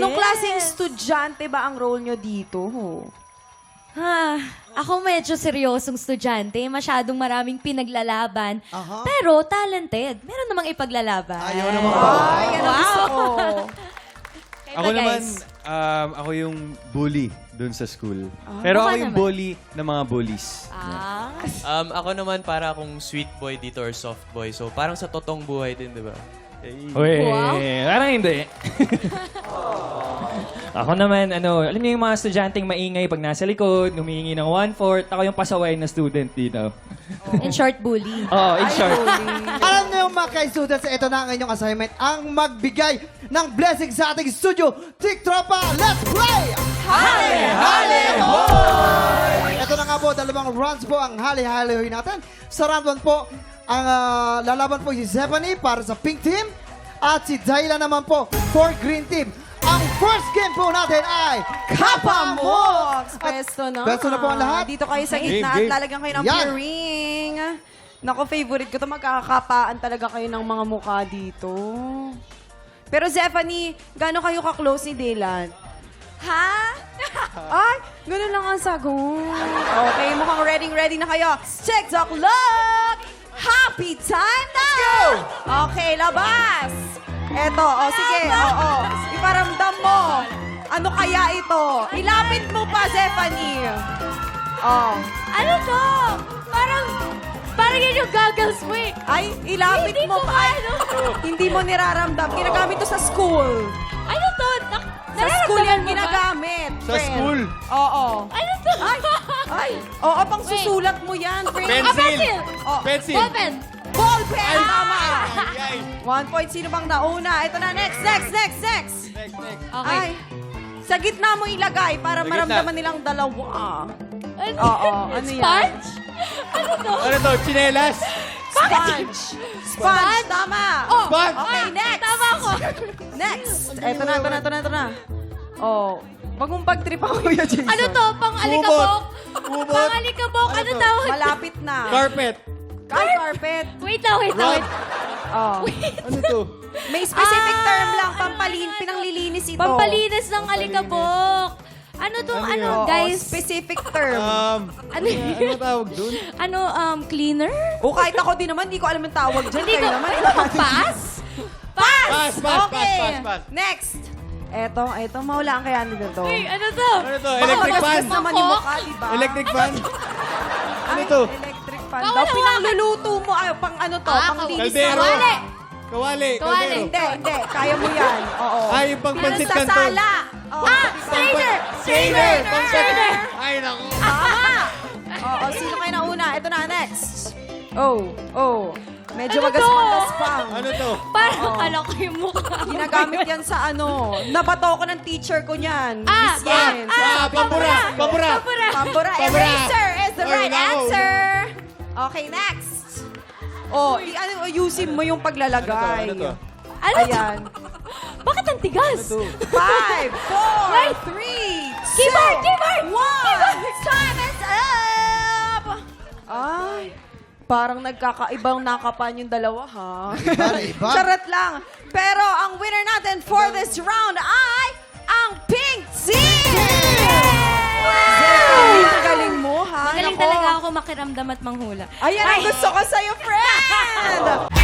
Anong klaseng estudyante ba ang role nyo dito? Ha, ako medyo seryosong estudyante, masyadong maraming pinaglalaban. Aha. Pero talented, meron namang ipaglalaban. Ayaw naman ba? Ay, ang gusto ko. Kayo Ako ba, naman, guys? um, ako yung bully dun sa school. Pero Baka ako yung naman. bully ng mga bullies. Ah, Um, ako naman para akong sweet boy dito or soft boy. So parang sa totoong buhay din, di ba? Uy, Wow. parang hindi. ako naman, ano, alam niyo yung mga estudyanteng maingay pag nasa likod, humihingi ng one-fourth. Ako yung pasaway na student dito. in short, bully. Oo, in short. Alam niyo yung mga ka-students, ito na ang inyong assignment, ang magbigay ng blessing sa ating studio. Tik Tropa, let's play! Hali! Hali! Hoy! Ito na nga po, dalawang rounds po ang Hali Hali Hoy natin. Sa round 1 po, ang ah, lalaban po si Stephanie para sa pink team at si Dayla naman po for green team. Ang first game po natin ay! Kapamok! Pwesto na. Pwesto na po ang lahat. Dito kayo sa Game, gitna at game. lalagyan kayo ng Yan. pure ring. Nako, favorite ko to. Magkakakapaan talaga kayo ng mga mukha dito. Pero Zephanie, gaano kayo ka-close ni Dylan? Ha? Ay, gano'n lang ang sagot. Okay, mukhang ready-ready na kayo. TikTok look! Happy time na! Okay, labas! Eto, o oh, sige, oo. Iparamdam mo. Ano kaya ito? Ilapit mo pa, Zephanie. Oh. Ano to? Parang, parang yun yung goggles mo eh. Ay, ilapit Hindi mo ko pa. Ay, ano. hindi mo niraramdam. Ginagamit to sa school. Ano to? Na- Sa school yan nararamdaman mo ba? ginagamit. Sa friend. school? Oo. Ano to? Ay, ay. Oo, pang susulat mo yan, friend. Ah, pencil! Oh, Pencil! Ballpen! ball pen! Tama! One point. Sino bang nauna? Ito na, next, next, next, next. Okay. Ay, sa gitna mo ilagay para Sa gitna. maramdaman nilang dalawa. Ano Oo, ano yan? Sponge? Ano to? Ano to? Chinelas? Sponge. Sponge, tama. Oh, Sponge. Okay, next. Tama ko. Next. Ito na, ito na, ito na, ito na. Oh, wag mong pag-trip ako, Kuya Jason. Ano to? Pang alikabok? Kumot. Pang alikabok? Ano tawag? Malapit na. Carpet. Ay, carpet. Wait lang, wait lang. Rod. Oh. Ano to? May specific Ah, term lang, ano pampalin, pinanglilinis ito. Pampalinis ng alikabok. Ano to? Ano Ano, yun? Oo, guys? specific term. Um, Ano ano tawag dun? Ano, um, cleaner? o kahit ako din naman, hindi ko alam ang tawag dyan. Hindi ko, Kayo naman. ano ba, pass? Pass! Pass, pass, okay. pass, pass, pass. Next. Eto, eto, mahulaan kaya nila to. Uy, ano to? Ano to? Baka Electric fan? magasgas naman yung mukha, di ba? Electric fan? Ano Ay, to? Electric fan. Bawal Daw, pinangluluto mo. Ay, pang ano to? Ah, pang linis Kaldero. na- Kawali! Kawali. Kawali. Kaldero. Hindi, hindi. Kaya mo yan. Oo. Ay, yung pang Pero pansit sa kanto. sala. Oo. Ah, strainer! Strainer. Strainer! Ay, naku. Tama! Oo, sino kayo na una? Ito na, next. Oh, oh. Medyo Ano to? magas-magaspang. Ano to? Parang kala ko yung mukha. Ginagamit yan sa ano. Nabato ko ng teacher ko niyan. Ah, Miss Yen. Ah, pambura. Pambura. Pabura. Pambura. Pambura. Eraser is the right answer. Okay, next. Oh, i- ano, ayusin mo yung paglalagay. Ano to? Ano to? Ayan. Bakit ang tigas? Five, four, three, Keyboard! two, Keyboard! one. Time parang nagkakaibang nakapan yung dalawa, ha? Iba na iba. Charot lang. Pero ang winner natin for this round ay ang Pink Team! Wow! Ang galing mo, ha? Magaling Nako. talaga ako makiramdam at manghula. Ayan ang gusto ko sa'yo, friend!